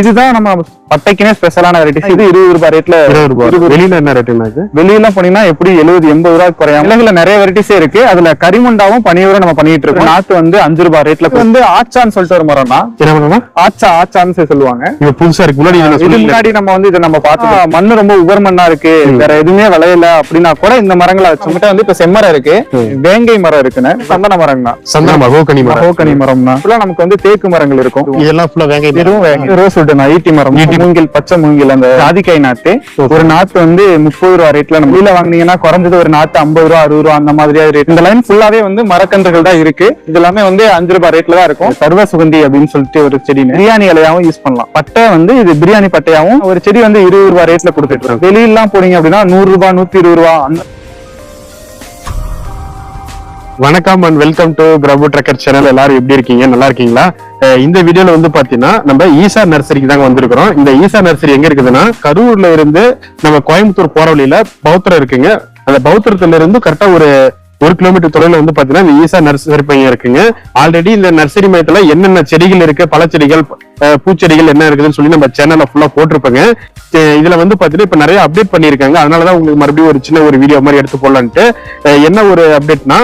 இதுதான் நம்ம பட்டைக்குனே ஸ்பெஷலான வெரைட்டிஸ் இது இருபது ரூபாய் ரேட்ல இருபது ரூபாய். வெளியில என்ன ரேட்டுண்ணா இது? வெளியெல்லாம் போனீங்கன்னா எப்படி எழுபது எண்பது ரூபாய் குறையும் மிளகுல நிறைய வெரைட்டிஸே இருக்கு. அதுல கரிமண்டாவும் பனியூரும் நம்ம பண்ணிட்டு இருக்கோம். நாட்டு வந்து அஞ்சு ரூபாய் ரேட்ல வந்து ஆச்சான்னு சொல்லிட்டு ஒரு மரம்னா என்ன ஆச்சா ஆச்சான்னு சொல்லி சொல்லுவாங்க. இது புதுசா இருக்கு. முன்னாடி முன்னாடி நம்ம வந்து இதை நம்ம பார்த்து மண்ணு ரொம்ப உபர் மண்ணா இருக்கு. வேற எதுவுமே விளையல அப்படின்னா கூட இந்த மரங்களை வச்சுக்கிட்ட வந்து இப்ப செம்மரம் இருக்கு. வேங்கை மரம் இருக்குன்னு சந்தன மரம்னா சந்தன மகோகனி மரம். மகோக்கனி மரம்னா ஃபுல்லா நமக்கு வந்து தேக்கு மரங்கள் இருக்கும். இதெல்லாம் ஃபுல்லா வேங்க இதுவும் வேங்கை. ரோஸ் வுட்னா ஈட்டி மரம் மூங்கில் பச்சை மூங்கில் அந்த ஜாதிக்காய் நாத்து ஒரு நாத்து வந்து முப்பது ரூபா ரேட்ல நம்ம வெளியில வாங்குனீங்கன்னா குறைஞ்சது ஒரு நாத்து ஐம்பது ரூபா அறுபது ரூபா அந்த மாதிரியா ரேட் இந்த லைன் ஃபுல்லாவே வந்து மரக்கன்றுகள் தான் இருக்கு. இது எல்லாமே வந்து அஞ்சு ரூபாய் ரேட்ல தான் இருக்கும். சர்வ சுகந்தி அப்படின்னு சொல்லிட்டு ஒரு செடி பிரியாணி இலையாவும் யூஸ் பண்ணலாம். பட்டை வந்து இது பிரியாணி பட்டையாவும் ஒரு செடி வந்து இருபது ரூபாய் ரேட்ல கொடுத்துட்டு இருக்கோம் வெளியெல்லாம் போனீங்க அப்படின்னா நூறு ரூபாய் நூத்தி இருபது ரூபாய் அந்த வணக்கம் and welcome to Prabhu trucker channel எல்லாரும் எப்படி இருக்கீங்க? நல்லா இருக்கீங்களா? இந்த வீடியோல வந்து பாத்தீங்கன்னா நம்ம ஈசா நர்சரிக்கு தாங்க வந்திருக்கிறோம். இந்த ஈசா நர்சரி எங்க இருக்குதுன்னா கரூர்ல இருந்து நம்ம கோயம்புத்தூர் போற வழியில பௌத்திரம் இருக்குங்க. அந்த பௌத்தரத்துல இருந்து கரெக்டா ஒரு ஒரு கிலோமீட்டர் தொலைவில் வந்து பாத்தீங்கன்னா இந்த ஈசா நர்சரி பையன் இருக்குங்க. ஆல்ரெடி இந்த நர்சரி மையத்துல என்னென்ன செடிகள் இருக்கு பழச்செடிகள் பூச்செடிகள் என்ன இருக்குதுன்னு சொல்லி நம்ம சேனல்ல ஃபுல்லா போட்டிருப்பேங்க. இதுல வந்து பாத்தீங்கன்னா இப்ப நிறைய அப்டேட் பண்ணிருக்காங்க அதனாலதான் உங்களுக்கு மறுபடியும் ஒரு சின்ன ஒரு வீடியோ மாதிரி எடுத்து போடலான்ட்டு. என்ன ஒரு அப்டேட்னா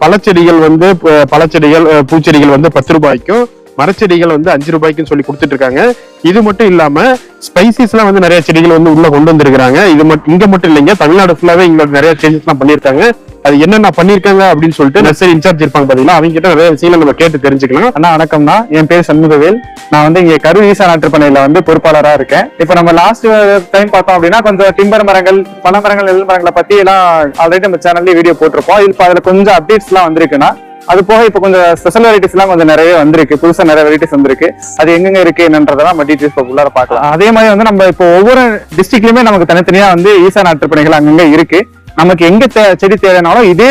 பழச்செடிகள் வந்து ப- பழச்செடிகள் பூச்செடிகள் வந்து பத்து ரூபாய்க்கும் மரச்செடிகள் வந்து அஞ்சு ரூபாய்க்கும் சொல்லி கொடுத்துட்டு இருக்காங்க இது மட்டும் இல்லாம ஸ்பைசிஸ்லாம் வந்து நிறைய செடிகள் வந்து உள்ள கொண்டு வந்திருக்காங்க இது மட்டும் இங்க மட்டும் இல்லைங்க தமிழ்நாடு ஃபுல்லாவே இங்க நிறைய சேஞ்சஸ்லாம் பண்ணியிருக்காங்க. அது என்னென்ன பண்ணிருக்காங்க அப்படின்னு சொல்லிட்டு நர்சரி இன்சார்ஜ் இருப்பாங்க பாத்தீங்கன்னா அவங்க கிட்ட நிறைய விஷயங்கள் நம்ம கேட்டு தெரிஞ்சுக்கலாம். அண்ணா வணக்கம்ண்ணா. என் பேர் சண்முகவேல். நான் வந்து இங்க கரூர் ஈசா நாட்டுப்பண்ணையில வந்து பொறுப்பாளரா இருக்கேன். இப்ப நம்ம லாஸ்ட் டைம் பார்த்தோம் அப்படின்னா கொஞ்சம் டிம்பர் மரங்கள் பனை மரங்கள் நெல் மரங்களை பத்தி எல்லாம் ஆல்ரெடி நம்ம சேனல்ல வீடியோ போட்டிருப்போம். இப்ப அதுல கொஞ்சம் அப்டேட்ஸ் எல்லாம் வந்திருக்குன்னா அது போக இப்ப கொஞ்சம் ஸ்பெஷல் வெரைட்டிஸ் எல்லாம் கொஞ்சம் நிறைய வந்திருக்கு. புதுசா நிறைய வெரைட்டிஸ் வந்திருக்கு. அது எங்கெங்க இருக்கு என்னன்றதெல்லாம் நம்ம டீட்டெயில்ஸ் உள்ளார பார்க்கலாம். அதே மாதிரி வந்து நம்ம இப்போ ஒவ்வொரு டிஸ்ட்ரிக்ட்லயுமே நமக்கு தனித்தனியா வந்து ஈசா நாட்டுப்பணிகள் அங்கங்க இருக்கு. நமக்கு எங்க தே- செடி தேவைனாலும் இதே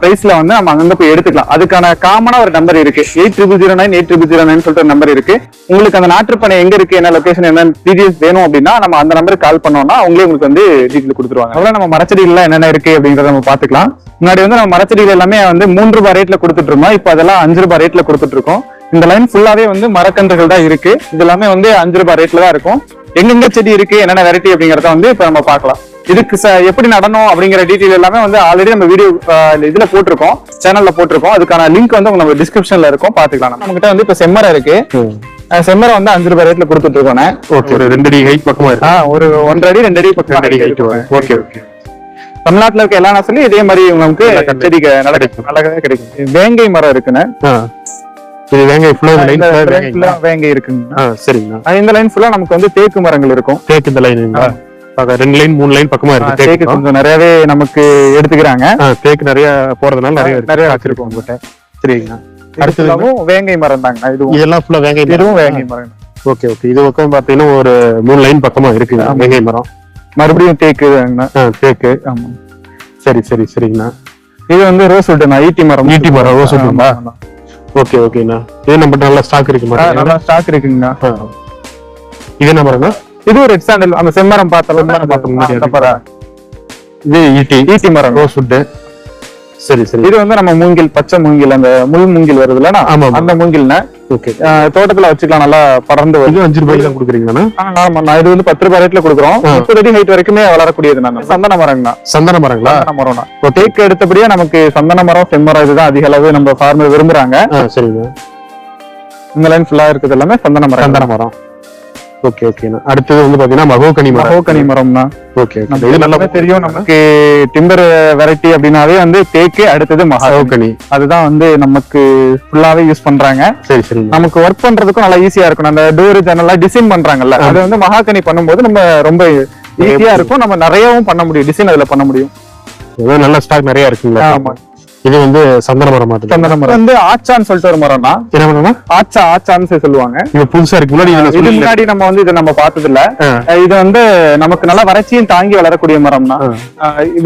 பிரைஸ்ல வந்து நம்ம அங்கங்க போய் எடுத்துக்கலாம். அதுக்கான காமனா ஒரு நம்பர் இருக்கு. Eight triple zero nine eight triple zero nine சொல்லிட்டு நம்பர் இருக்கு. உங்களுக்கு அந்த நாட்டுப்பணை எங்க இருக்கு என்ன லொகேஷன் என்ன டீடைல்ஸ் வேணும் அப்படின்னா நம்ம அந்த நம்பருக்கு கால் பண்ணோம்னா அவங்களே உங்களுக்கு வந்து டீட்டெயில் கொடுத்துருவாங்க. அவ்வளவு நம்ம மரச்செடிகள் என்னென்ன இருக்கு அப்படிங்கறத நம்ம பாத்துக்கலாம் முன்னாடி வந்து நம்ம மரச்செடிகள் எல்லாமே வந்து மூன்று ரூபாய் ரேட்ல கொடுத்துட்டு இருந்தோம். இப்போ அதெல்லாம் அஞ்சு ரூபாய் ரேட்ல கொடுத்துட்டு இருக்கோம். இந்த லைன் ஃபுல்லாவே வந்து மரக்கன்றுகள் தான் இருக்கு. இது எல்லாமே வந்து அஞ்சு ரூபாய் ரேட்ல தான் இருக்கும். எங்கெங்க செடி இருக்கு என்னென்ன வெரைட்டி அப்படிங்கறத வந்து இப்ப நம்ம பார்க்கலாம். இதுக்கு எப்படி நடணும் அப்படிங்கிற டீட்டெயில் எல்லாமே வந்து ஆல்ரெடி நம்ம வீடியோ இதுல போட்டிருக்கோம். சேனல்ல போட்டிருக்கோம். அதுக்கான லிங்க் வந்து நம்ம டிஸ்கிரிப்ஷன்ல இருக்கும். பாத்துக்கலாம் நம்ம கிட்ட வந்து இப்ப செம்மரம் இருக்கு. செம்மரம் வந்து அஞ்சு ரூபாய் ரேட்ல கொடுத்துட்டு இருக்கோம் ஒரு ரெண்டு அடி ஹைட் பக்கமா இருக்கு. ஒரு ஒன்றரை அடி ரெண்டு அடி பக்கம் அடி ஹைட். Okay okay. தமிழ்நாட்டுல இருக்க எல்லா நாசிலையும் இதே மாதிரி உங்களுக்கு நல்ல கண்டு. செடி க- நல்ல நல்லதா கிடைக்கும். வேங்கை மரம் இருக்குன்னு. இது வேங்க ஃபுல்லா லைன் வேங்கை இருக்குங்க. அஹ் இந்த லைன் ஃபுல்லா நமக்கு வந்து தேக்கு மரங்கள் இருக்கும். தேக்கு இந்த பாக்க ரெண்டு லைன் மூணு லைன் பக்கமா இருக்கு. தேக்கு கொஞ்சம் நிறையவே நமக்கு எடுத்துக்கிறாங்க. தேக்கு நிறைய போறதுனால நிறைய. நிறைய வச்சிருக்கோம் உங்ககிட்ட. சரிங்கண்ணா இது அடுத்தது வேங்கை மரம் தாங்க. இதுவும் இதெல்லாம் ஃபுல்லா வேங்கை இதுவும் வேங்கை மரம். ஓகே ஓகே இது பக்கம் பாத்தீங்கன்னா ஒரு மூணு லைன் பக்கமா இருக்கு. வேங்கை மரம். மறுபடியும் தேக்கு தேக்கு ஆமா. சரி சரி சரிங்கண்ணா. இது வந்து ரோஸ் வுட்னா ஈட்டி மரம். ஈட்டி மரம், ஆ? ஆமா. ஓகே ஓகேண்ணா இது நம்மகிட்ட நல்ல ஸ்டாக் இருக்கு நல்லா ஸ்டாக் இருக்குங்கண்ணா. இது என்ன இது ரெட் சாண்டல் அந்த செம்மரம் பார்த்தோம் பார்த்தோம். இது ஈட்டி ஈட்டி மரம். ரோஸ் வுட் சரி சரி. இது வந்து நம்ம மூங்கில் பச்சை மூங்கில் அந்த முள் மூங்கில் ஆமா ஆமா. அந்த மூங்கில்னா ஓகே தோட்டத்துல வச்சுக்கலாம் நல்லா பறந்து வரும். இது அஞ்சு ரூபாய்க்கு தான் ஆமா நான் இது வந்து பத்து ரூபாய் ரேட்ல கொடுக்குறோம். முப்பது அடி ஹைட் வரைக்குமே வளரக்கூடியது நான். சந்தன மரங்கண்ணா சந்தன மரங்களா? மரம்னா. இப்போ தேக்கு எடுத்தபடியே நமக்கு சந்தன மரம் செம்மரம் இதுதான் அதிக அளவு நம்ம ஃபார்மர் விரும்புறாங்க. சரிங்க. இந்த லைன் ஃபுல்லா இருக்குது எல்லாமே சந்தன மரம். சந்தன மரம். ஓகே ஓகேண்ணா அடுத்தது வந்து பாத்தீங்கன்னா மகோகனி மரம். மகோகனி மரம்னா? ஓகே இது நல்லா தெரியும் நமக்கு டிம்பர் வெரைட்டி அப்படின்னாவே வந்து தேக்கு அடுத்தது மகா மகோகனி. அதுதான் வந்து நமக்கு ஃபுல்லாவே யூஸ் பண்றாங்க. சரி சரிங்க நமக்கு ஒர்க் பண்றதுக்கும் நல்லா ஈஸியா இருக்கும். அந்த டோர் ஜன்னல்லாம் டிசைன் பண்றாங்கல்ல அது வந்து மகாகனி பண்ணும்போது நம்ம ரொம்ப ஈஸியா இருக்கும். நம்ம நிறையவும் பண்ண முடியும். டிசைன் அதுல பண்ண முடியும். நல்ல ஸ்டாக் நிறைய இருக்குங்களா? ஆமா. இது வந்து சந்தன மரம் சந்தன மரம். வந்து ஆச்சான்னு சொல்லிட்டு ஒரு மரம்னா என்ன மரம்னா? ஆச்சா ஆச்சான்னு சொல்லி சொல்லுவாங்க. இது புதுசா இருக்கு. முன்னாடி இது முன்னாடி நம்ம வந்து இதை நம்ம பார்த்தது இல்ல இது வந்து நமக்கு நல்லா வறட்சியும் தாங்கி வளரக்கூடிய மரம்னா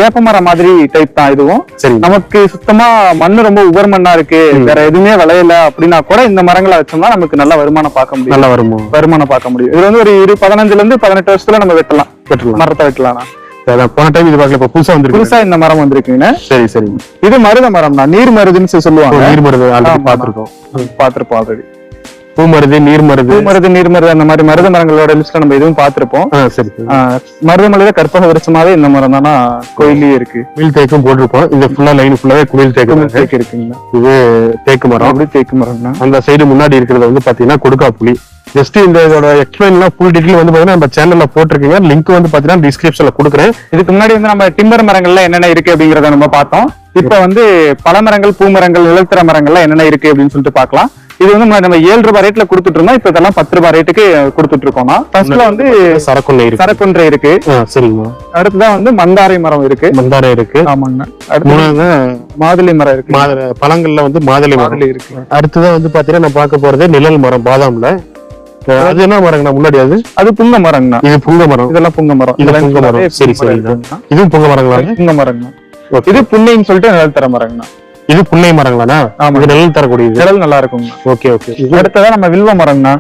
வேப்ப மரம் மாதிரி டைப் தான் இதுவும். சரிங்க நமக்கு சுத்தமா மண்ணு ரொம்ப உபர் மண்ணா இருக்கு. வேற எதுவுமே விளையல அப்படின்னா கூட இந்த மரங்களை வச்சோம்னா நமக்கு நல்ல வருமானம் பார்க்க முடியும். நல்லா வருமோ வருமானம் பார்க்க முடியும். இது வந்து ஒரு இரு பதினஞ்சுல இருந்து பதினெட்டு வருஷத்துல நம்ம வெட்டலாம். பெற்றலாம் மரத்தை வெட்டலாம் அதான் போன டைம் இது பார்க்கல இப்ப புதுசா வந்திருக்கு. புதுசா இந்த மரம் வந்திருக்குங்க. சரி சரிங்க இது மருத மரம் தான் நீர் மருதுன்னு சொல்லுவாங்க. நீர் மருந்து ஆல்ரெடி ஆமா. பாத்துருக்கோம் பாத்திருப்போம் ஆல்ரெடி பூ மருது நீர் மருது. பூ மருது நீர் மருது அந்த மாதிரி மருது மரங்களோட லிஸ்ட்ல நம்ம எதுவும் பார்த்திருப்போம். சரி சரி. மருதமலையில கற்பக விருட்சமாவே இந்த மரம் தானா கோயிலே இருக்கு. குயில் தேக்கும் போட்டிருப்போம். இந்த ஃபுல்லா லைன் ஃபுல்லாவே குயில் தேக்கு மரம். இருக்குங்கண்ணா இது தேக்கு மரம். அப்படி தேக்கு மரம்னா அந்த சைடு முன்னாடி இருக்கிறது வந்து பாத்தீங்கன்னா கொடுக்கா புலி ஜஸ்ட் இந்த இதோட எக்ஸ்பிளைன்லாம் ஃபுல் டீட்டெயில் வந்து பாத்தீங்கன்னா நம்ம சேனல்ல போட்டிருக்கீங்க. லிங்க் வந்து பாத்தீங்கன்னா டிஸ்கிரிப்ஷன்ல கொடுக்குறேன். இதுக்கு முன்னாடி வந்து நம்ம டிம்பர் மரங்கள்ல என்னென்ன இருக்கு அப்படிங்கறத நம்ம பார்த்தோம். இப்ப வந்து பல மரங்கள் பூ மரங்கள் நிலத்தர மரங்கள்ல என்னென்ன இருக்கு அப்படின்னு சொல்லிட்டு பார்க்கலாம். இது வந்து நம்ம- நம்ம ஏழு ரூபாய் ரேட்ல கொடுத்துட்டு இருந்தோம். இப்ப இதெல்லாம் பத்து ரூபாய் ரேட்டுக்கு கொடுத்துட்டு இருக்கோம்னா ஃபர்ஸ்ட்ல வந்து சரக்குள்ள இருக்கு. சரக்குன்றை இருக்கு. ஆ, சரிங்கம்மா அடுத்ததான் வந்து மந்தாரை மரம் இருக்கு. மந்தாரை இருக்கு. ஆமாங்க. அடுத்து மாதுளை மரம் இருக்கு. மாதுளை பழங்கள்ல வந்து மாதுளை மரம். இருக்கு. அடுத்ததான் வந்து பாத்தீங்கன்னா நான் பார்க்க போறது நிழல் மரம் பாதாம்ல. அது என்ன மரங்கண்ணா? முன்னாடி அது? அது புங்க மரங்கண்ணா. இது புங்க மரம். இதெல்லாம் புங்க மரம். இது இதெல்லாம் புங்க மரம். சரி, சரி. இருக்குங்கண்ணா. இதுவும் புங்க மரங்களா புங்க மரங்கண்ணா. இது புன்னைன்னு சொல்லிட்டு நிழல் தர மரங்கண்ணா. இது புன்னை மரங்களாண்ணா? ஆமா. நிழல் தரக்கூடியது. நிழல் நல்லா இருக்குங்கண்ணா. ஓகே ஓகே அடுத்ததான் நம்ம வில்வ மரங்கண்ணா.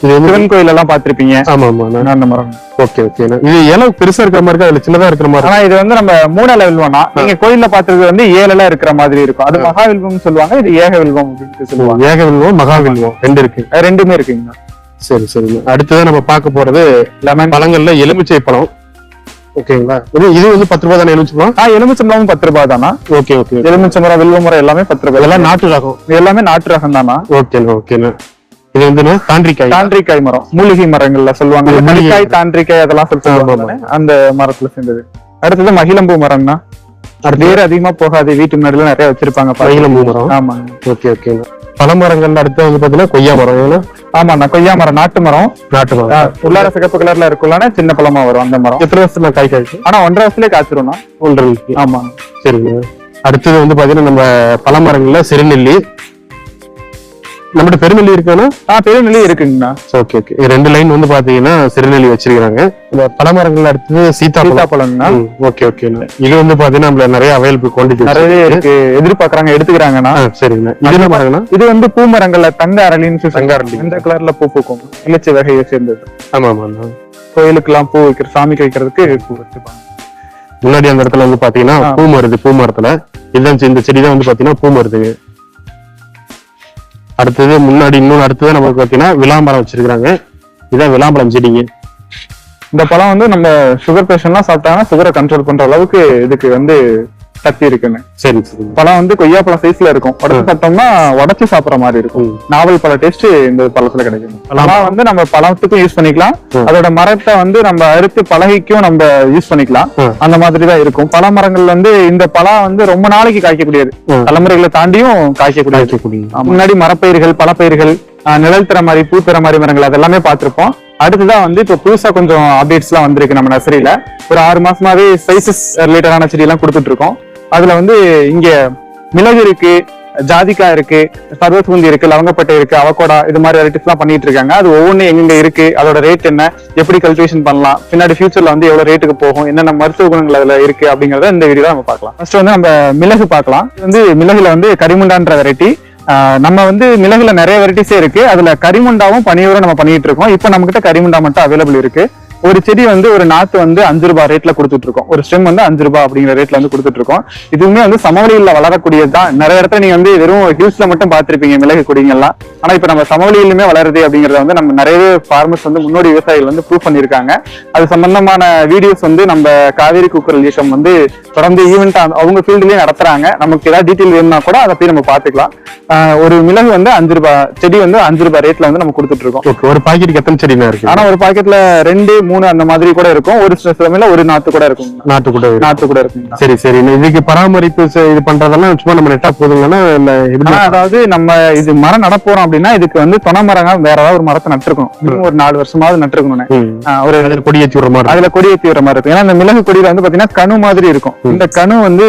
வந்து சிவன் கோயில் எல்லாம் பாத்திருப்பீங்க ஆமா ஆமா அந்த மரம் ஓகே ஓகே. இது இலை பெருசா இருக்கிற மாதிரி இருக்கு? அதுல சின்னதா இருக்கிற மாதிரி ஆனா இது வந்து நம்ம மூணால வில்வம்னா நீங்க கோயில்ல பாத்துறது வந்து ஏழுல இருக்கிற மாதிரி இருக்கும். அது மகா வில்வம் சொல்லுவாங்க இது ஏக வில்வம் அப்படின்னு சொல்லுவாங்க. ஏக வில்வம் மகா வில்வம் ரெண்டு இருக்கு. ரெண்டுமே இருக்குங்க சரி சரிங்க அடுத்ததான் நம்ம பார்க்க போறது லெமன் பழங்கள்ல எலுமிச்சை பழம். ஓகேங்களா? இது வந்து பத்து ரூபாய் தானே எலுமிச்சை பழம்? ஆ எலுமிச்சம்பழமும் பத்து ரூபாய் தானா? ஓகே ஓகே எலுமிச்சை மரம் வில்வ மரம் எல்லாமே பத்து ரூபாய். இதெல்லாம் நாட்டு ரகம். இது எல்லாமே நாட்டு ரகம் தானா? ஓகேண்ணா ஓகேண்ணா இது வந்து தாண்டிக்காய். தாண்டிக்காய் மரம். மூலிகை மரங்கள்ல சொல்லுவாங்க. மல்லிக்காய் தாண்டிக்காய் அதெல்லாம் சொல்லி ஆமா, சொல்லுவாங்க? அந்த மரத்துல சேர்ந்தது. அடுத்தது மகிழம்பூ மரம்னா? வேறு அதிகமா போகாது. வீட்டு முன்னாடிலாம் நிறைய வச்சிருப்பாங்க. மயிலம்பூ மரம். ஆமாங்க. ஓகே ஓகேண்ணா பழமரங்கள்ல அடுத்து வந்து பாத்தீங்கன்னா கொய்யா மரம் ஏன்னா ஆமாண்ணா கொய்யா மரம் நாட்டு மரம். நாட்டு மரம். உள்ளார சிகப்பு கலர்ல இருக்கும்லான சின்ன பழமா வரும் அந்த மரம். எத்தனை வருஷத்துல காய் காய்க்கும்? ஆனா ஒன்றரை வருஷத்துலயே காய்ச்சிரும்னா ஒன்றரை. ஆமா சரிங்க. அடுத்தது வந்து பாத்தீங்கன்னா நம்ம பழமரங்கள்ல சிறுநெல்லி நம்மகிட்ட பெருநெல்லி இருக்கானா ஆ பெருநெல்லி இருக்குங்கண்ணா. ஓகே ஓகே ரெண்டு லைன் வந்து பாத்தீங்கன்னா சிறுநெல்லி வச்சிருக்காங்க இந்த பழமரங்கள் அடுத்தது சீதாப்பழம் சீதாப்பழம்னா ஓகே ஓகே இது வந்து பாத்தீங்கன்னா நம்மள நிறைய அவைலபிள் குவான்டிட்டி நிறைய இருக்கு. எதிர்பார்க்கறாங்க எடுத்துக்கிறாங்கண்ணா. சரிங்கண்ணா. இது என்ன மரங்கண்ணா? இது வந்து பூ மரங்கள்ல தங்க அரளின்னு தங்க அரளி. இந்த கலர்ல பூ பூக்கும். இலச்சி வகையை சேர்ந்தது. ஆமா ஆமா கோயிலுக்கு எல்லாம் பூ வைக்கிற சாமிக்கு வைக்கிறதுக்கு பூ வச்சுப்பாங்க முன்னாடி அந்த இடத்துல வந்து பாத்தீங்கன்னா. பூ மருது பூ மரத்துல. இதுதான் இந்த செடி தான் வந்து பாத்தீங்கன்னா பூ மருதுங்க அடுத்தது முன்னாடி இன்னொன்று அடுத்தது நமக்கு பார்த்தீங்கன்னா விளாமரம் வச்சிருக்கிறாங்க. இதான் விளாம்பரம் செடிங்க. இந்த பழம் வந்து நம்ம சுகர் பேஷண்ட்லாம் சாப்பிட்டாங்கன்னா சுகரை கண்ட்ரோல் பண்ற அளவுக்கு இதுக்கு வந்து சக்தி இருக்குன்னு சரி சரி பழம் வந்து கொய்யா பழம் சைஸ்ல இருக்கும் உடச்சு சாப்பிட்டோம்னா உடச்சு சாப்பிடுற மாதிரி இருக்கும். நாவல் பழ டேஸ்ட் இந்த பழத்துல கிடைக்கும் பழம். வந்து நம்ம பழத்துக்கும் யூஸ் பண்ணிக்கலாம். அதோட மரத்தை வந்து நம்ம அறுத்து பலகைக்கும் நம்ம யூஸ் பண்ணிக்கலாம். அந்த மாதிரி தான் இருக்கும் பழ மரங்கள் வந்து இந்த பழம் வந்து ரொம்ப நாளைக்கு காய்க்கக்கூடியது. தலைமுறைகளை தாண்டியும் காய்க்கக்கூடிய. முன்னாடி மரப்பயிர்கள் பழப்பயிர்கள் நிழல் தர மாதிரி பூ தர மாதிரி மரங்கள் அதெல்லாமே பார்த்திருப்போம். அடுத்ததான் வந்து இப்போ புதுசா கொஞ்சம் அப்டேட்ஸ் எல்லாம் வந்திருக்கு நம்ம நர்சரியில. ஒரு ஆறு மாசமாவே ஸ்பைசஸ் ரிலேட்டடான செடி எல்லாம் கொடுத்துட்டு இருக்கோம் அதுல வந்து இங்க மிளகு இருக்கு ஜாதிக்காய் இருக்கு சர்வசுகுந்தி இருக்கு லவங்கப்பட்டை இருக்கு அவக்கோடா இது மாதிரி வெரைட்டிஸ் எல்லாம் பண்ணிட்டு இருக்காங்க. அது ஒவ்வொன்றும் எங்கெங்க இருக்கு அதோட ரேட் என்ன எப்படி கல்டிவேஷன் பண்ணலாம் பின்னாடி ஃபியூச்சர்ல வந்து எவ்வளவு ரேட்டுக்கு போகும் என்னென்ன மருத்துவ குணங்கள் அதுல இருக்கு அப்படிங்கறத இந்த வீடியோ நம்ம பார்க்கலாம். ஃபர்ஸ்ட் வந்து நம்ம மிளகு பார்க்கலாம். இது வந்து மிளகுல வந்து கரிமுண்டான்ற வெரைட்டி நம்ம வந்து மிளகுல நிறைய வெரைட்டிஸே இருக்கு. அதுல கரிமுண்டாவும் பனியூரும் நம்ம பண்ணிட்டு இருக்கோம். இப்போ நம்ம கிட்ட கரிமுண்டா மட்டும் அவைலபிள் இருக்கு. ஒரு செடி வந்து ஒரு நாத்து வந்து அஞ்சு ரூபாய் ரேட்ல கொடுத்துட்டு இருக்கோம் ஒரு ஸ்டெம் வந்து அஞ்சு ரூபாய் அப்படிங்கிற ரேட்ல வந்து கொடுத்துட்டு இருக்கோம் இதுவுமே வந்து சமவெளியில வளரக்கூடியது தான். நிறைய இடத்துல நீங்க வந்து வெறும் ஹில்ஸ்ல மட்டும் பார்த்திருப்பீங்க மிளகு கொடிங்கெல்லாம் ஆனா இப்ப நம்ம சமவெளியிலுமே வளருது அப்படிங்கறத வந்து நம்ம நிறைய ஃபார்மர்ஸ் வந்து முன்னோடி விவசாயிகள் வந்து ப்ரூவ் பண்ணியிருக்காங்க. அது சம்பந்தமான வீடியோஸ் வந்து நம்ம காவேரி கூக்குரல் ஈஷம் வந்து தொடர்ந்து ஈவெண்ட் அவங்க ஃபீல்டுலயே நடத்துறாங்க. நமக்கு ஏதாவது டீட்டெயில் வேணும்னா கூட அதை போய் நம்ம பாத்துக்கலாம் ஒரு மிளகு வந்து அஞ்சு ரூபாய் செடி வந்து அஞ்சு ரூபாய் ரேட்ல வந்து நம்ம கொடுத்துட்டு இருக்கோம் ஒரு பாக்கெட்டுக்கு எத்தனை செடினா இருக்கு? ஆனா ஒரு பாக்கெட்ல ரெண்டு மூணு அந்த மாதிரி கூட இருக்கும். ஒரு சில சமயம்ல ஒரு நாத்து கூட இருக்கும். நாட்டுக்கூட நாத்து கூட இருக்கும். சரி சரி. இதுக்கு பராமரிப்பு இது பண்றதெல்லாம் சும்மா நம்ம நெட்டா போதுங்கன்னா அதாவது நம்ம இது மரம் நட போறோம் அப்படின்னா இதுக்கு வந்து தொண மரங்க வேற ஏதாவது ஒரு மரத்தை நட்டிருக்கணும். ஒரு நாலு வருஷமாவது நட்டிருக்கணும். ஒரு கொடி ஏத்தி விடுற மாதிரி. அதுல கொடி வர மாதிரி இருக்கும். ஏன்னா இந்த மிளகு கொடியில வந்து பாத்தீங்கன்னா கணு மாதிரி இருக்கும். இந்த கணு வந்து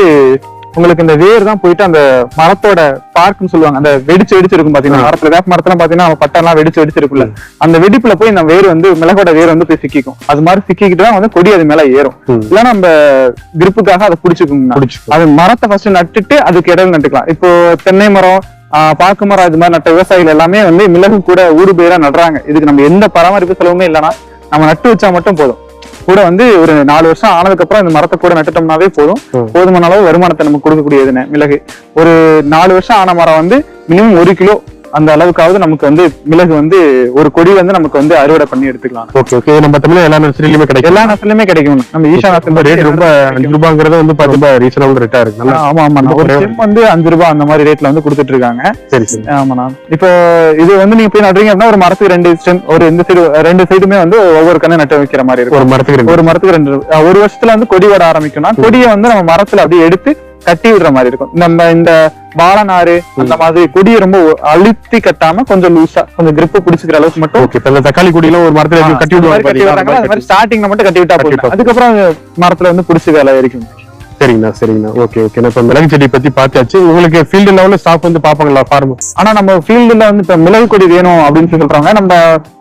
உங்களுக்கு இந்த வேர் தான் போயிட்டு அந்த மரத்தோட பார்க்குன்னு சொல்லுவாங்க. அந்த வெடிச்சு வெடிச்சு இருக்கும் பாத்தீங்கன்னா மரத்துல வேப்ப மரத்துல பாத்தீங்கன்னா பட்டெல்லாம் வெடிச்சு வெடிச்சு இருக்குல்ல அந்த வெடிப்புல போய் இந்த வேர் வந்து மிளகோட வேர் வந்து போய் சிக்கிக்கும். அது மாதிரி சிக்கிக்கிட்டு தான் வந்து கொடி அது மேல ஏறும். இல்லைன்னா நம்ம கிரிப்புக்காக அதை பிடிச்சிக்குங்க. அது மரத்தை ஃபர்ஸ்ட் நட்டுட்டு அதுக்கு இடையில நட்டுக்கலாம். இப்போ தென்னை மரம் ஆஹ் பாக்கு மரம் இது மாதிரி நட்ட விவசாயிகள் எல்லாமே வந்து மிளகு கூட ஊடு பயிரா நடுறாங்க. இதுக்கு நம்ம எந்த பராமரிப்பு செலவுமே இல்லைன்னா நம்ம நட்டு வச்சா மட்டும் போதும். கூட வந்து ஒரு நாலு வருஷம் ஆனதுக்கு அப்புறம் இந்த மரத்தை கூட நட்டுட்டோம்னாவே போதும். போதுமான அளவு வருமானத்தை நமக்கு கொடுக்கக்கூடியதுன்னு. மிளகு. ஒரு நாலு வருஷம் ஆன மரம் வந்து மினிமம் ஒரு கிலோ அந்த அளவுக்காவது நமக்கு வந்து மிளகு வந்து ஒரு கொடி வந்து நமக்கு வந்து அறுவடை பண்ணி எடுத்துக்கலாம். ஓகே ஓகே நம்ம தமிழ்ல எல்லா நர்சரியிலுமே கிடைக்கும். எல்லா நர்சரிலுமே கிடைக்கும். நம்ம ஈஷா ரொம்ப ரேட் நர்சரி ரொம்ப அஞ்சு ரூபாங்கிறது வந்து பாத்தீங்கன்னா ரீசனபிள் ரேட்டா இருக்கு. நல்லா ஆமா ஆமா. ஒரு செம் வந்து அஞ்சு ரூபாய் அந்த மாதிரி ரேட்ல வந்து கொடுத்துட்டு இருக்காங்க. சரி சரி. ஆமாண்ணா இப்போ இது வந்து நீங்க போய் நடுறீங்க அப்படின்னா ஒரு மரத்துக்கு ரெண்டு ஸ்டெம் ஒரு இந்த சைடு ரெண்டு சைடுமே வந்து ஒவ்வொரு கண்ணு நட்டு வைக்கிற மாதிரி இருக்கும். ஒரு மரத்துக்கு ஒரு மரத்துக்கு ரெண்டு. ஒரு வருஷத்துல வந்து கொடி வர ஆரம்பிக்கும்னா கொடியை வந்து நம்ம மரத்துல அப்படியே எடுத்து கட்டி விடுற மாதிரி இருக்கும். நம்ம இந்த வாழைநாறு அந்த மாதிரி கொடியை ரொம்ப அழுத்தி கட்டாம கொஞ்சம் லூசா கொஞ்சம் grip பிடிச்சிக்கிற அளவுக்கு மட்டும் ஓகே இப்ப தக்காளி கொடியில ஒரு மரத்துல கட்டி விடுவாங்க அந்த மாதிரி ஸ்டார்டிங்ல மட்டும் கட்டி விட்டா போதும். அதுக்கப்புறம் அது மரத்துல வந்து பிடிச்சி வேலை இருக்கும். சரிங்கண்ணா சரிங்கண்ணா. ஓகே ஓகே நான் இப்ப மிளகு செடி பத்தி பார்த்தாச்சு. உங்களுக்கு ஃபீல்டு லெவல்ல ஸ்டாஃப் வந்து பாப்பாங்களா ஃபார்ம் ஆனா நம்ம ஃபீல்டுல வந்து இப்ப மிளகு கொடி வேணும் அப்படின்னு சொல்லி சொல்றாங்க. நம்ம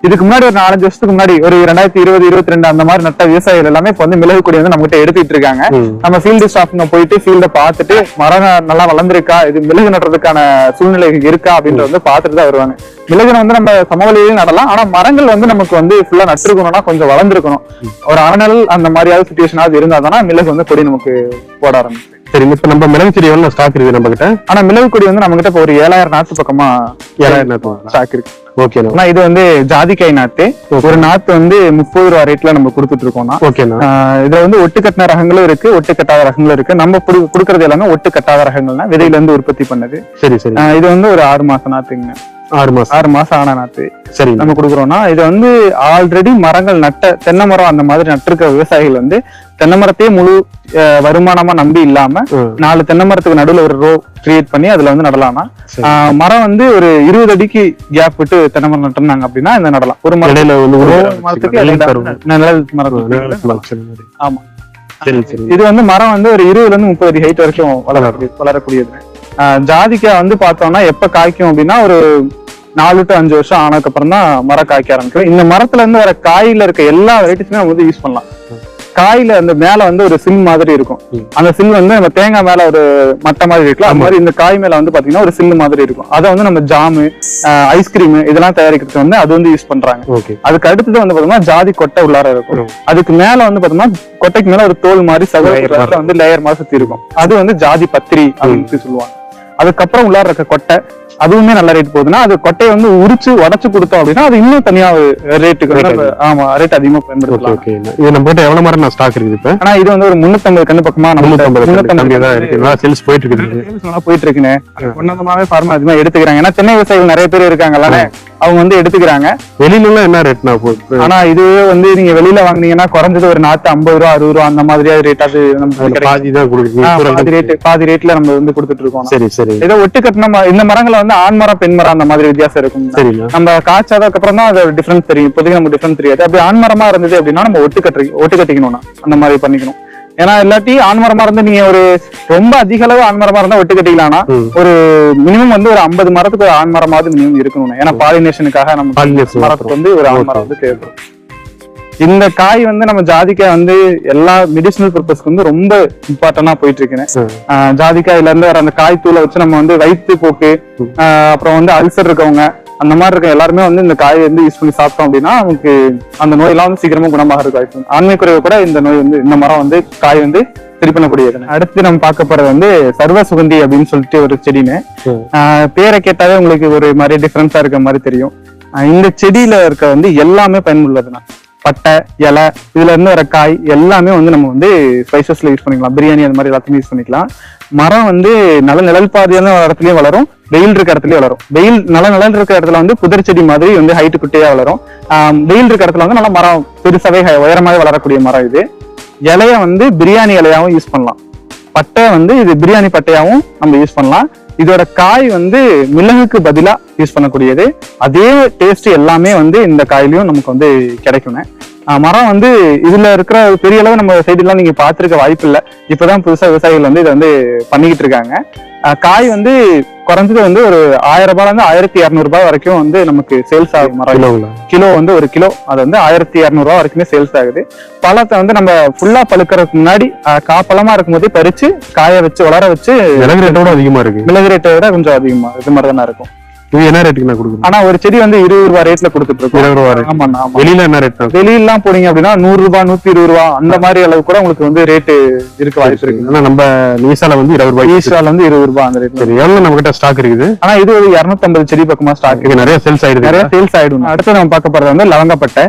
இதுக்கு முன்னாடி ஒரு நாலஞ்சு வருஷத்துக்கு முன்னாடி ஒரு ரெண்டாயிரத்தி இருபது இருபத்தி ரெண்டு அந்த மாதிரி நட்ட விவசாயிகள் எல்லாமே இப்ப வந்து மிளகு கொடி வந்து நம்ம கிட்ட எடுத்துட்டு இருக்காங்க. நம்ம ஃபீல்டு ஸ்டாஃப்ங்க போயிட்டு ஃபீல்ட பார்த்துட்டு மரம் நல்லா வளர்ந்துருக்கா? இது மிளகு நடுறதுக்கான சூழ்நிலை இருக்கா? அப்படின்றத வந்து பார்த்துட்டு தான் வருவாங்க. மிளகு வந்து நம்ம சமவெளியிலும் நடலாம். ஆனா மரங்கள் வந்து நமக்கு வந்து ஃபுல்லா நட்டுருக்கணும்னா கொஞ்சம் வளர்ந்துருக்கணும். ஒரு அறநிழல் அந்த மாதிரியாவது சுச்சுவேஷனாவது இருந்தா தானே மிளகு வந்து கொடி நமக்கு போட ஆரம்பிக்கும் சரிங்க இப்ப நம்ம மிளகு செடி எவ்வளவு ஸ்டாக் இருக்கு நம்ம கிட்ட ஆனா மிளகு கொடி வந்து நம்ம கிட்ட இப்போ ஒரு ஏழாயிரம் நாத்து பக்கமா ஏழாயிரம் ஸ்டாக் இருக்கு. ஓகேண்ணா இது வந்து ஜாதிக்காய் நாத்து. ஒரு நாத்து வந்து முப்பது ரூபா ரேட்ல நம்ம கொடுத்துட்டு இருக்கோம்னா ஓகேண்ணா இதுல வந்து ஒட்டு கட்டின ரகங்களும் இருக்கு ஒட்டு கட்டாத ரகங்களும் இருக்கு. நம்ம கொடுக்கறது எல்லாமே ஒட்டு கட்டாத ரகங்கள்னா விதையில இருந்து உற்பத்தி பண்ணது. சரி சரி. இது வந்து ஒரு ஆறு மாசம் நாத்துங்க. ஆறு மாசம். ஆறு மாசம் ஆன நாத்து சரிங்க நம்ம கொடுக்குறோம்னா இது வந்து ஆல்ரெடி மரங்கள் நட்ட தென்னை மரம் அந்த மாதிரி நட்டிருக்க விவசாயிகள் வந்து தென்னை மரத்தையே முழு வருமானமா நம்பி இல்லாம. நாலு தென்னை மரத்துக்கு நடுவுல ஒரு ரோ கிரியேட் பண்ணி அதுல வந்து நடலாம்னா மரம் வந்து ஒரு இருபது அடிக்கு கேப் விட்டு தென்னை மரம் நட்டுனாங்க அப்படின்னா இந்த நடலாம். ஒரு மரத்துக்கு நிழல் மரத்துக்கு. ஆமா. இது வந்து மரம் வந்து ஒரு இருபதுல இருந்து முப்பது அடி ஹைட் வரைக்கும் வளரக்கூடிய வளரக்கூடியது. ஆஹ் ஜாதிக்காய் வந்து பார்த்தோம்னா எப்ப காய்க்கும் அப்படின்னா ஒரு நாலு டு அஞ்சு வருஷம் ஆனதுக்கு அப்புறம் தான் மரம் காய்க்க ஆரம்பிக்கும். இந்த மரத்துல இருந்து வர காயில இருக்க எல்லா வெரைட்டிஸுமே நம்ம வந்து யூஸ் பண்ணலாம். காயில அந்த மேல வந்து ஒரு சில் மாதிரி இருக்கும். அந்த சில் வந்து நம்ம தேங்காய் மேல ஒரு மட்டை மாதிரி இருக்குல்ல அந்த ஆமா. மாதிரி இந்த காய் மேல வந்து பாத்தீங்கன்னா ஒரு சில்லு மாதிரி இருக்கும் அதை வந்து நம்ம ஜாமு ஐஸ்கிரீம் இதெல்லாம் தயாரிக்கிறதுக்கு வந்து அது வந்து யூஸ் பண்றாங்க அதுக்கு அடுத்தது வந்து பாத்தோம்னா ஜாதி கொட்டை உள்ளார இருக்கும். அதுக்கு மேல வந்து பாத்தோம்னா கொட்டைக்கு மேல ஒரு தோல் மாதிரி சகோதரத்துல. வந்து லேயர் மாதிரி சுத்தி இருக்கும் அது வந்து ஜாதி பத்திரி அப்படின்னு சொல்லி சொல்லுவாங்க அதுக்கப்புறம் உள்ளார இருக்க கொட்டை அதுவுமே நல்ல ரேட் போகுதுன்னா அது கொட்டையை வந்து உரிச்சு உடைச்சு கொடுத்தோம் அப்படின்னா அது இன்னும் தனியா ரேட்டுக்கு ஆமா ரேட் அதிகமா பயன்படுத்தலாம். இது நம்ம கிட்ட எவ்வளவு நான் ஸ்டாக் இருக்குது இப்ப? ஆனா இது வந்து ஒரு முன்னூத்தம்பது கண்ணு பக்கமா நம்ம முன்னூத்தம்பது சேல்ஸ் போயிட்டு இருக்குது. நல்லா போயிட்டு இருக்குன்னு உன்னதமாவே ஃபார்மா அதிகமா எடுத்துக்கிறாங்க. ஏன்னா தென்னை விவசாயிகள் நிறைய பேர் இருக்காங்கல்ல. அவங்க வந்து எடுத்துக்கிறாங்க. வெளியில என்ன ரேட்னா ஆனா இதுவே வந்து நீங்க வெளியில வாங்குனீங்கன்னா குறைஞ்சது ஒரு நாத்து ஐம்பது ரூபா அறுபது ரூபா அந்த மாதிரியா ரேட் அது நமக்கு கிடைக்கும். பாதி தான் பாதி ரேட் பாதி ரேட்ல நம்ம வந்து கொடுத்துட்டு இருக்கோம். சரி சரி. ஏதோ ஒட்டு கட்டின இந்த மரங்களை வந்து ஆண் மரம் பெண் மரம் அந்த மாதிரி வித்தியாசம் இருக்கும் சரிண்ணா. நம்ம காய்ச்சாததுக்கு அப்புறம் தான் அது டிஃபரன்ஸ் தெரியும். இப்போதைக்கு நமக்கு டிஃபரன்ஸ் தெரியாது. அப்படி ஆண் மரமா இருந்தது அப்படின்னா நம்ம ஒட்டு கட்டி ஒட்டு கட்டிக்கணும்னா அந்த மாதிரி பண்ணிக்கணும். ஏன்னா இல்லாட்டி ஆண் மரமா இருந்து நீங்க ஒரு ரொம்ப அதிக அளவு ஆண் மரமா இருந்தா ஒட்டு கட்டிக்கலாம்னா. ஒரு மினிமம் வந்து ஒரு ஐம்பது மரத்துக்கு ஒரு ஆண் மரமாவது மினிமம் இருக்கணும் ஏன்னா பாலினேஷனுக்காக நம்ம மரத்துக்கு வந்து ஒரு ஆண் Okay. மரம் வந்து தேவைப்படும் இந்த காய் வந்து நம்ம ஜாதிக்காய் வந்து எல்லா மெடிசினல் பர்பஸ்க்கு வந்து ரொம்ப இம்பார்ட்டன்டா போயிட்டு. ஆஹ் ஜாதிக்காயில இருந்து வர அந்த காய் தூளை வச்சு நம்ம வந்து வயிற்று போக்கு அப்புறம் வந்து அல்சர் இருக்கவங்க அந்த மாதிரி இருக்க எல்லாருமே வந்து இந்த காயை வந்து யூஸ் பண்ணி சாப்பிட்டோம் அப்படின்னா நமக்கு அந்த நோயெல்லாம் வந்து சீக்கிரமா குணமாகிறது வாய்ப்பு. ஆண்மை குறைவு கூட இந்த நோய் வந்து இந்த மரம் வந்து காய் வந்து சரி பண்ணக்கூடியது. அடுத்து நம்ம பார்க்க போறது வந்து சர்வ சுகந்தி அப்படின்னு சொல்லிட்டு ஒரு செடின்னு. பேரை கேட்டாவே உங்களுக்கு ஒரு மாதிரி டிஃபரன்ஸா இருக்க மாதிரி தெரியும். இந்த செடியில இருக்க வந்து எல்லாமே பயனுள்ளதுண்ணா பட்டை இலை இதுல இருந்து வர காய் எல்லாமே வந்து நம்ம வந்து ஸ்பைசஸ்ல யூஸ் பண்ணிக்கலாம். பிரியாணி அந்த மாதிரி எல்லாத்தையும் யூஸ் பண்ணிக்கலாம். மரம் வந்து நல்ல நிழல் பாதியான இடத்துலயும் வளரும் வெயில் இருக்க இடத்துலயும் வளரும். வெயில் நல்ல நிழல் இருக்க இடத்துல வந்து புதர் செடி மாதிரி வந்து ஹைட்டு குட்டியா வளரும். வெயில் இருக்க இடத்துல வந்து நல்ல மரம் பெருசாவே ஹை- உயரமாவே வளரக்கூடிய மரம் இது. இலைய வந்து பிரியாணி இலையாவும் யூஸ் பண்ணலாம். பட்டை வந்து இது பிரியாணி பட்டையாவும் நம்ம யூஸ் பண்ணலாம். இதோட காய் வந்து மிளகுக்கு பதிலா யூஸ் பண்ணக்கூடியது. அதே டேஸ்ட் எல்லாமே வந்து இந்த காயிலையும் நமக்கு வந்து கிடைக்குங்க. மரம் வந்து இதுல இருக்கிற பெரிய அளவு நம்ம சைடுலாம் நீங்க பார்த்துருக்க வாய்ப்பு இல்லை. இப்பதான் புதுசா விவசாயிகள் வந்து இதை வந்து பண்ணிக்கிட்டு இருக்காங்க. காய் வந்து குறைஞ்சது வந்து ஒரு ஆயிரம் ரூபாய்ல இருந்து ஆயிரத்தி இரநூறு ரூபாய் வரைக்கும் வந்து நமக்கு சேல்ஸ் ஆகும் மரம் கிலோ வந்து ஒரு கிலோ. அது வந்து ஆயிரத்தி இரநூறுவா வரைக்குமே சேல்ஸ் ஆகுது. பழத்தை வந்து நம்ம ஃபுல்லா பழுக்கறதுக்கு முன்னாடி காப்பழமா இருக்கும்போதே பறிச்சு காய வச்சு வளர வச்சு மிளகு ரேட்டோட அதிகமா இருக்கு. மிளகு ரேட்டை விட கொஞ்சம் அதிகமா இது மாதிரி தானே இருக்கும். இது என்ன ரேட்டுக்கு நான் கொடுக்குறேன் ஆனா ஒரு செடி வந்து இருபது ரூபாய் ரேட்ல கொடுத்துட்டு இருக்கோம். இருபது ரூபா rate. ஆமாண்ணா ஆமா வெளியில என்ன ரேட் வெளியெல்லாம் போனீங்க அப்படின்னா நூறு ரூபாய் நூத்தி இருபது ரூபாய் அந்த மாதிரி அளவு கூட உங்களுக்கு வந்து ரேட்டு இருக்க வாய்ப்பு இருக்கு. ஆனா நம்ம நீசால வந்து இருபது ரூபாய் ஈஸ்டால வந்து இருபது ரூபாய் அந்த ரேட்ல சரி எவ்வளவு நம்ம கிட்ட ஸ்டாக் இருக்குது? ஆனா இது ஒரு இருநூத்தம்பது செடி பக்கமா ஸ்டாக் இது நிறைய சேல்ஸ் ஆயிடுது. நிறைய சேல்ஸ் ஆயிடும். அடுத்து நம்ம பார்க்க போறது வந்து லவங்கப்பட்டை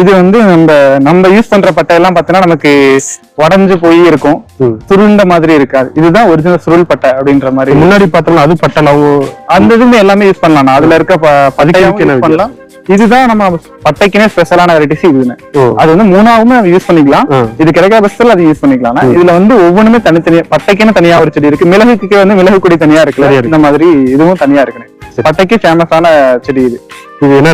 இது வந்து நம்ம நம்ம யூஸ் பண்ற பட்டை எல்லாம் பார்த்தீங்கன்னா நமக்கு உடஞ்சு போய் இருக்கும். சுருண்ட மாதிரி இருக்காது. இதுதான் ஒரிஜினல் சுருள் பட்டை அப்படின்ற மாதிரி. முன்னாடி பார்த்தோம்னா அது பட்டலாவும் அந்த இதுமே எல்லாமே யூஸ் பண்ணலாம். அதுல இருக்க பட்டையாவும் பண்ணலாம். இதுதான் நம்ம பட்டைக்குனே ஸ்பெஷலான வெரைட்டிஸ் இதுன்னு. அது வந்து மூணாவுமே யூஸ் பண்ணிக்கலாம். இது கிடைக்காத பட்சத்துல அது யூஸ் பண்ணிக்கலாம். இதுல வந்து ஒவ்வொன்றுமே தனித்தனியா பட்டைக்குன்னு தனியா ஒரு செடி இருக்கு. மிளகுக்கு வந்து மிளகு கொடி தனியா இருக்குல்ல. சரியா இந்த மாதிரி இதுவும் தனியா இருக்குன்னு. பட்டைக்கு ஃபேமஸான செடி இது. இது என்ன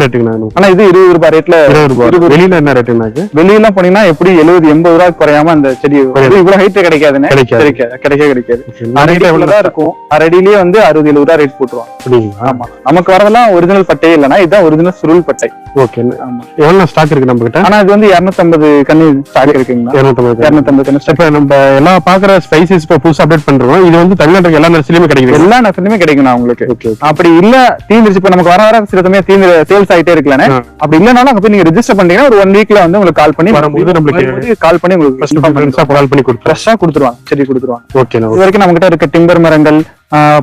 ஆனா இது இருபது ரூபாய் ரேட்ல இருபது ரூபாய். வெளியில என்ன ரேட்டுனாக்கு வெளியெல்லாம் போனீங்கன்னா எப்படி எழுபது எண்பது ரூபாய் குறையாம அந்த செடி இவ்வளவு ஹைட் கிடைக்காதுன்னு கிடைக்காது. கிடைக்கவே கிடைக்காது. நம்ம அரை கிட்ட அடிக்குள்ள எவ்வளவு தான் இருக்கும்? அரை அடியிலேயே வந்து அறுபது எழுபது ரூபாய் ரேட் போட்டுருவாங்க. ஆமா. நமக்கு வரதெல்லாம் ஒரிஜினல் பட்டை இல்லைன்னா இதுதான் ஒரிஜினல் சுருள் பட்டை. ஓகே ஆமா. எவ்வளவு ஸ்டாக் இருக்கு நம்ம கிட்ட ஆனா இது வந்து இருநூத்தம்பது கண்ணி ஸ்டாக் இருக்குங்களா இருநூத்தம்பது இருநூத்தம்பது கண்ணு. இப்ப நம்ம எல்லாம் பாக்குற ஸ்பைசஸ் இப்ப புதுசா அப்டேட் பண்றோம். இது வந்து தமிழ்நாட்டுக்கு எல்லா நர்சரியுமே கிடைக்குது எல்லா நர்சரியுமே கிடைக்கும் உங்களுக்கு. அப்படி இல்ல தீந்துருச்சு. இப்ப நமக்கு வர வர சில சமயம் தீந்து சேல்ஸ் ஆயிட்டே இருக்கலன்னு ஆ. அப்படி இல்லனாலும் அங்க போய் நீங்க ரெஜிஸ்டர் பண்ணீங்கன்னா ஒரு ஒன் வீக்ல வந்து உங்களுக்கு கால் பண்ணி வரும்போது நம்மளுக்கு கால் பண்ணி ஃபர்ஸ்ட் உங்களுக்கு கால் பண்ணி கொடுத்துறோம் ஃப்ரெஷ்ஷா கொடுத்துருவாங்க செடி கொடுத்துருவாங்க. ஓகேண்ணா இது வரைக்கும் நம்ம கிட்ட இருக்க டிம்பர் மரங்கள்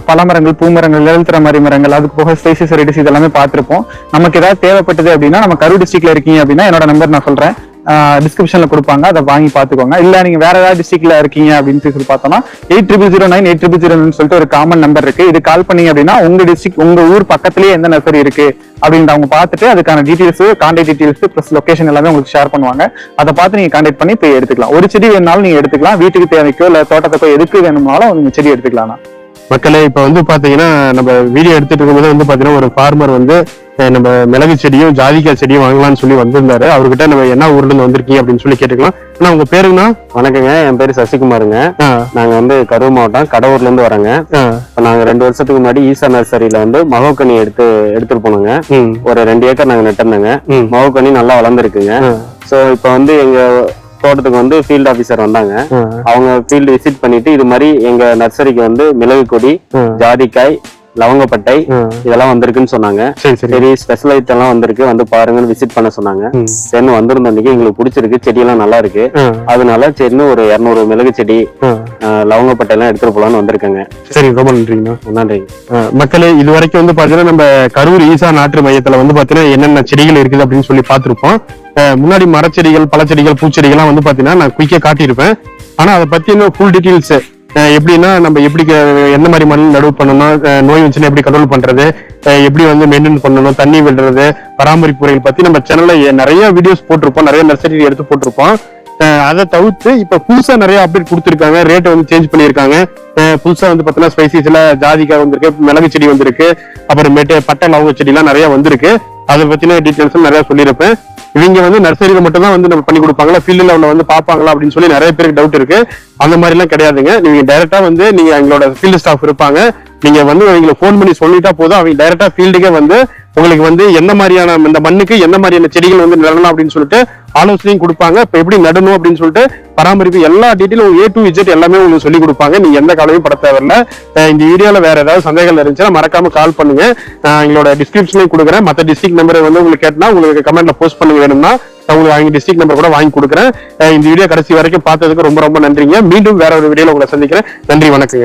பழமரங்கள் பூமரங்கள் நிழல்தர மாதிரி மரங்கள் அதுக்கு போக ஸ்பைசஸ் வெரைட்டிஸ் இதெல்லாமே பார்த்திருப்போம். நமக்கு ஏதாவது தேவைப்பட்டது அப்படின்னா நம்ம கரூர் டிஸ்ட்ரிக்ட்ல இருக்கீங்க அப்படின்னா என்னோட நம்பர் நான் சொல்றேன். டிஸ்கிரிப்ஷன்ல கொடுப்பாங்க. அதை வாங்கி பாத்துக்கோங்க இல்ல நீங்க வேற ஏதாவது டிஸ்ட்ரிக்ட்ல இருக்கீங்க அப்படின்னு சொல்லி பார்த்தோம்னா eight triple zero nine eight triple ஜீரோன்னு சொல்லிட்டு ஒரு காமன் நம்பர் இருக்கு. இது கால் பண்ணீங்க அப்படின்னா உங்க டிஸ்ட்ரிக்ட் உங்க ஊர் பக்கத்துலேயே எந்த நர்சரி இருக்கு அப்படின்ற அவங்க பார்த்துட்டு அதுக்கான details contact details plus location எல்லாமே உங்களுக்கு ஷேர் பண்ணுவாங்க. அதை பார்த்து நீங்க கான்டாக்ட் பண்ணி போய் எடுத்துக்கலாம். ஒரு செடி வேணாலும் நீங்க எடுத்துக்கலாம். வீட்டுக்கு தேவைக்கோ இல்ல தோட்டத்துக்கோ எதுக்கு வேணும்னாலும் நீங்க செடி எடுத்துக்கலாம் மக்களே இப்ப வந்து பாத்தீங்கன்னா நம்ம வீடியோ எடுத்துட்டு இருக்கும்போது வந்து பாத்தீங்கன்னா ஒரு ஃபார்மர் வந்து நம்ம மிளகு செடியும் ஜாதிக்காய் செடியும் வாங்கலாம்னு சொல்லி வந்திருந்தாரு. அவர்கிட்ட நம்ம என்ன ஊர்ல இருந்து வந்திருக்கீங்க அப்படின்னு சொல்லி கேட்டுக்கலாம். ஆனா உங்க பேருங்கண்ணா? வணக்கங்க. என் பேரு சசிகுமாருங்க. நாங்க வந்து கரூர் மாவட்டம் கடவுர்ல இருந்து வரோங்க நாங்க ரெண்டு வருஷத்துக்கு முன்னாடி ஈசா நர்சரியில வந்து மகோக்கனி எடுத்து எடுத்துட்டு போனோங்க. ஒரு ரெண்டு ஏக்கர் நாங்க நட்டிருந்தோங்க. மகோக்கனி நல்லா வளர்ந்துருக்குங்க. சோ இப்ப வந்து எங்க தோட்டத்துக்கு வந்து ஃபீல்ட் ஆபீசர் வந்தாங்க. அவங்க ஃபீல்டு விசிட் பண்ணிட்டு இது மாதிரி எங்க நர்சரிக்கு வந்து மிளகு கொடி ஜாதிக்காய் லவங்கப்பட்டை. இதெல்லாம் வந்திருக்குன்னு சொன்னாங்க. சரி ஸ்பெஷல் ஐட்டம் எல்லாம் வந்திருக்கு வந்து பாருங்கன்னு விசிட் பண்ண சொன்னாங்க. சரின்னு வந்திருந்த அன்னைக்கு எங்களுக்கு பிடிச்சிருக்கு செடியெல்லாம் நல்லா இருக்கு. அதனால சரின்னு ஒரு இரநூறு மிளகு செடி லவங்கப்பட்டை எல்லாம் எடுத்துட்டு போலான்னு வந்திருக்கேங்க. சரி ரொம்ப நன்றிங்கண்ணா. நன்றி மக்களே இது வரைக்கும் வந்து பாத்தீங்கன்னா நம்ம கரூர் ஈசா நாட்டு மையத்துல வந்து பாத்தீங்கன்னா என்னென்ன செடிகள் இருக்குது அப்படின்னு சொல்லி பார்த்திருப்போம். முன்னாடி மரச்செடிகள் பழச்செடிகள் பூச்செடிகள்லாம் வந்து பாத்தீங்கன்னா நான் குயிக்கா காட்டியிருப்பேன். ஆனா அதை பத்தி இன்னும் ஃபுல் டீடைல்ஸ் எப்படின்னா நம்ம எப்படி எந்த மாதிரி மண் நடவு பண்ணணும் நோய் வந்துச்சுன்னா எப்படி கண்ட்ரோல் பண்றது எப்படி வந்து மெயின்டைன் பண்ணணும் தண்ணி விடுறது பராமரிப்பு முறைகள் பத்தி நம்ம சேனல்ல நிறைய வீடியோஸ் போட்டிருப்போம் நிறைய நர்சரி எடுத்து போட்டிருப்போம். அதை தவிர்த்து இப்ப புதுசா நிறைய அப்டேட் கொடுத்துருக்காங்க. ரேட்டை வந்து சேஞ்ச் பண்ணியிருக்காங்க. புதுசாக புதுசா வந்து பாத்தீங்கன்னா ஸ்பைசிஸ்ல ஜாதிக்காய் வந்திருக்கு மிளகு செடி வந்திருக்கு அப்புறமேட்டு பட்டை லவங்க செடி எல்லாம் நிறைய வந்திருக்கு. அதை பத்தின டீட்டெயில்ஸ் நிறைய சொல்லியிருப்பேன். இவங்க வந்து நர்சரியில மட்டும் தான் வந்து நம்ம பண்ணி கொடுப்பாங்களா? ஃபீல்டில் லெவல்ல வந்து பார்ப்பாங்களா அப்படின்னு சொல்லி நிறைய பேருக்கு டவுட் இருக்கு. அந்த மாதிரிலாம் கிடையாதுங்க. நீங்க டைரக்டா வந்து நீங்க எங்களோட ஃபீல்டு ஸ்டாஃப் இருப்பாங்க. நீங்க வந்து அவங்களை ஃபோன் பண்ணி சொல்லிட்டா போதும். அவங்க டைரக்டா ஃபீல்டுக்கே வந்து உங்களுக்கு வந்து எந்த மாதிரியான இந்த மண்ணுக்கு எந்த மாதிரியான செடிகள் வந்து நடணும் அப்படின்னு சொல்லிட்டு ஆலோசனையும் கொடுப்பாங்க. இப்ப எப்படி நடணும் அப்படின்னு சொல்லிட்டு பராமரிப்பு எல்லா டீட்டெயிலும் ஏ டு இஜெட் எல்லாமே உங்களுக்கு சொல்லி கொடுப்பாங்க. நீங்க எந்த கலவையும் பட தேவையில்ல. இந்த வீடியோல வேற ஏதாவது சந்தேகங்கள் இருந்துச்சுன்னா மறக்காம கால் பண்ணுங்க. எங்களோட டிஸ்கிரிப்ஷன்லையும் கொடுக்குறேன். மற்ற டிஸ்ட்ரிக்ட் நம்பர் வந்து உங்களுக்கு கேட்டால் உங்களுக்கு கமெண்ட்ல போஸ்ட் பண்ண வேணும்னா நான் உங்களுக்கு அவங்க டிஸ்ட்ரிக்ட் நம்பர் கூட வாங்கி கொடுக்குறேன். இந்த வீடியோ கடைசி வரைக்கும் பார்த்ததுக்கு ரொம்ப ரொம்ப நன்றிங்க. மீண்டும் வேற ஒரு வீடியோல உங்களை சந்திக்கிறேன். நன்றி வணக்கங்க.